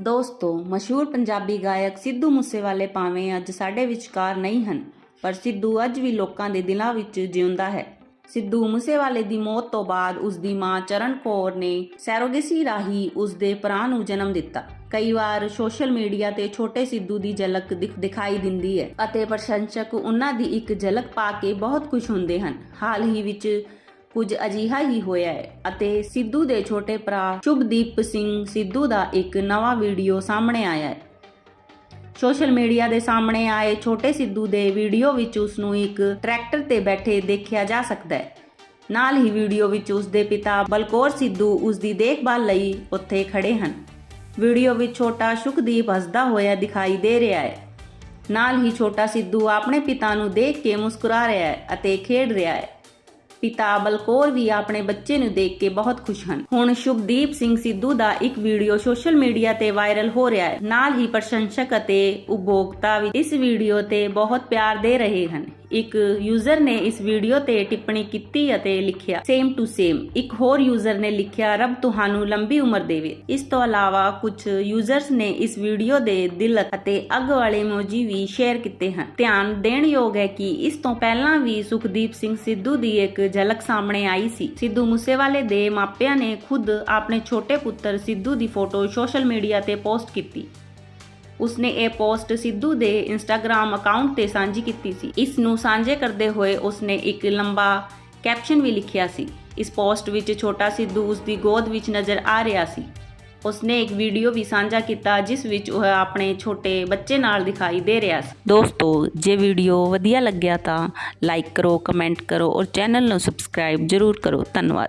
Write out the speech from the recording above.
ਦੋਸਤੋ, ਮਸ਼ਹੂਰ ਪੰਜਾਬੀ ਗਾਇਕ ਸਿੱਧੂ ਮੂਸੇਵਾਲੇ ਭਾਵੇਂ ਅੱਜ ਸਾਡੇ ਵਿਚਕਾਰ ਨਹੀਂ ਹਨ, ਪਰ ਸਿੱਧੂ ਅੱਜ ਵੀ ਲੋਕਾਂ ਦੇ ਦਿਲਾਂ ਵਿੱਚ ਜਿਉਂਦਾ ਹੈ। ਸਿੱਧੂ ਮੂਸੇਵਾਲੇ ਦੀ ਮੌਤ ਤੋਂ ਬਾਅਦ ਉਸ ਦੀ ਮਾਂ ਚਰਨ ਕੌਰ ਨੇ ਸੈਰੋਗੇਸੀ ਰਾਹੀਂ ਉਸ ਦੇ ਭਰਾ ਨੂੰ ਜਨਮ ਦਿੱਤਾ। ਕਈ ਵਾਰ ਸੋਸ਼ਲ ਮੀਡੀਆ ਤੇ ਛੋਟੇ ਸਿੱਧੂ ਦੀ ਝਲਕ ਦਿਖ- ਦਿਖਾਈ ਦਿੰਦੀ ਹੈ ਅਤੇ ਪ੍ਰਸ਼ੰਸਕ ਉਹਨਾਂ ਦੀ ਇੱਕ ਝਲਕ ਪਾ ਕੇ ਬਹੁਤ ਖੁਸ਼ ਹੁੰਦੇ ਹਨ। ਹਾਲ ਹੀ ਵਿੱਚ ਕੁਝ ਅਜਿਹਾ ਹੀ ਹੋਇਆ ਹੈ ਅਤੇ ਸਿੱਧੂ ਦੇ ਛੋਟੇ ਭਰਾ ਸ਼ੁਭਦੀਪ ਸਿੰਘ ਸਿੱਧੂ ਦਾ ਇੱਕ ਨਵਾਂ ਵੀਡੀਓ ਸਾਹਮਣੇ ਆਇਆ ਹੈ। ਸੋਸ਼ਲ ਮੀਡੀਆ ਦੇ ਸਾਹਮਣੇ ਆਏ ਛੋਟੇ ਸਿੱਧੂ ਦੇ ਵੀਡੀਓ ਵਿੱਚ ਉਸ ਨੂੰ ਇੱਕ ਟਰੈਕਟਰ ਤੇ ਬੈਠੇ ਦੇਖਿਆ ਜਾ ਸਕਦਾ ਹੈ। ਨਾਲ ਹੀ ਵੀਡੀਓ ਵਿੱਚ ਉਸ ਦੇ ਪਿਤਾ ਬਲਕੌਰ ਸਿੱਧੂ ਉਸ ਦੀ ਦੇਖਭਾਲ ਲਈ ਉੱਥੇ ਖੜੇ ਹਨ। ਵੀਡੀਓ ਵਿੱਚ ਛੋਟਾ ਸ਼ੁਕਦੀਪ ਹੱਸਦਾ ਹੋਇਆ ਦਿਖਾਈ ਦੇ ਰਿਹਾ ਹੈ। ਨਾਲ ਹੀ ਛੋਟਾ ਸਿੱਧੂ ਆਪਣੇ ਪਿਤਾ ਨੂੰ ਦੇਖ ਕੇ ਮੁਸਕਰਾ ਰਿਹਾ ਹੈ ਅਤੇ ਖੇਡ ਰਿਹਾ ਹੈ। ਪਿਤਾ ਬਲਕੌਰ ਵੀ ਆਪਣੇ ਬੱਚੇ ਨੂੰ ਦੇਖ ਕੇ ਬਹੁਤ ਖੁਸ਼ ਹਨ। ਹੁਣ ਸ਼ੁਭਦੀਪ ਸਿੰਘ ਸਿੱਧੂ ਦਾ ਇੱਕ ਵੀਡੀਓ ਸੋਸ਼ਲ ਮੀਡੀਆ ਤੇ ਵਾਇਰਲ ਹੋ ਰਿਹਾ ਹੈ। ਨਾਲ ਹੀ ਪ੍ਰਸ਼ੰਸਕ ਅਤੇ ਉਪਭੋਗਤਾ ਵੀ ਇਸ ਵੀਡੀਓ ਤੇ ਬਹੁਤ ਪਿਆਰ ਦੇ ਰਹੇ ਹਨ। ਇੱਕ ਯੂਜ਼ਰ ਨੇ ਇਸ ਵੀਡੀਓ ਤੇ ਟਿੱਪਣੀ ਕੀਤੀ ਅਤੇ ਲਿਖਿਆ ਸੇਮ ਟੂ ਸੇਮ ਇੱਕ ਹੋਰ ਯੂਜ਼ਰ ਨੇ ਲਿਖਿਆ, ਰੱਬ ਤੁਹਾਨੂੰ ਲੰਬੀ ਉਮਰ ਦੇਵੇ। ਇਸ ਤੋਂ ਇਲਾਵਾ ਕੁਝ ਯੂਜ਼ਰਸ ਨੇ ਇਸ ਵੀਡੀਓ ਦੇ ਦਿਲ ਅਤੇ ਅੱਗ ਵਾਲੇ ਮੋਜੀ ਵੀ ਸ਼ੇਅਰ ਕੀਤੇ ਹਨ। ਧਿਆਨ ਦੇਣ ਯੋਗ ਹੈ ਕਿ ਇਸ ਤੋਂ ਪਹਿਲਾਂ ਵੀ ਸੁਖਦੀਪ ਸਿੰਘ ਸਿੱਧੂ ਦੀ ਇੱਕ ਝਲਕ ਸਾਹਮਣੇ ਆਈ ਸੀ। ਸਿੱਧੂ ਮੂਸੇਵਾਲੇ ਦੇ ਮਾਪਿਆਂ ਨੇ ਖੁਦ ਆਪਣੇ ਛੋਟੇ ਪੁੱਤਰ ਸਿੱਧੂ ਦੀ ਫੋਟੋ ਸੋਸ਼ਲ ਮੀਡੀਆ ਤੇ ਪੋਸਟ ਕੀਤੀ। ਉਸਨੇ ਇਹ ਪੋਸਟ ਸਿੱਧੂ ਦੇ ਇੰਸਟਾਗ੍ਰam ਅਕਾਊਂਟ ਤੇ ਸਾਂਝੀ ਕੀਤੀ ਸੀ। ਇਸ ਨੂੰ ਸਾਂਝੇ ਕਰਦੇ ਹੋਏ ਉਸਨੇ ਇੱਕ ਲੰਬਾ ਕੈਪਸ਼ਨ ਵੀ ਲਿਖਿਆ ਸੀ। ਇਸ ਪੋਸਟ ਵਿੱਚ ਛੋਟਾ ਸਿੱਧੂ ਉਸ ਦੀ ਗੋਦ ਵਿੱਚ ਨਜ਼ਰ ਆ ਰਿਹਾ ਸੀ। ਉਸਨੇ ਇੱਕ ਵੀਡੀਓ ਵੀ ਸਾਂਝਾ ਕੀਤਾ, ਜਿਸ ਵਿੱਚ ਉਹ ਆਪਣੇ ਛੋਟੇ ਬੱਚੇ ਨਾਲ ਦਿਖਾਈ ਦੇ ਰਿਹਾ ਸੀ। ਦੋਸਤੋ, ਜੇ ਵੀਡੀਓ ਵਧੀਆ ਲੱਗਿਆ ਤਾਂ ਲਾਈਕ ਕਰੋ, ਕਮੈਂਟ ਕਰੋ ਔਰ ਚੈਨਲ ਨੂੰ ਸਬਸਕ੍ਰਾਈਬ ਜ਼ਰੂਰ ਕਰੋ। ਧੰਨਵਾਦ।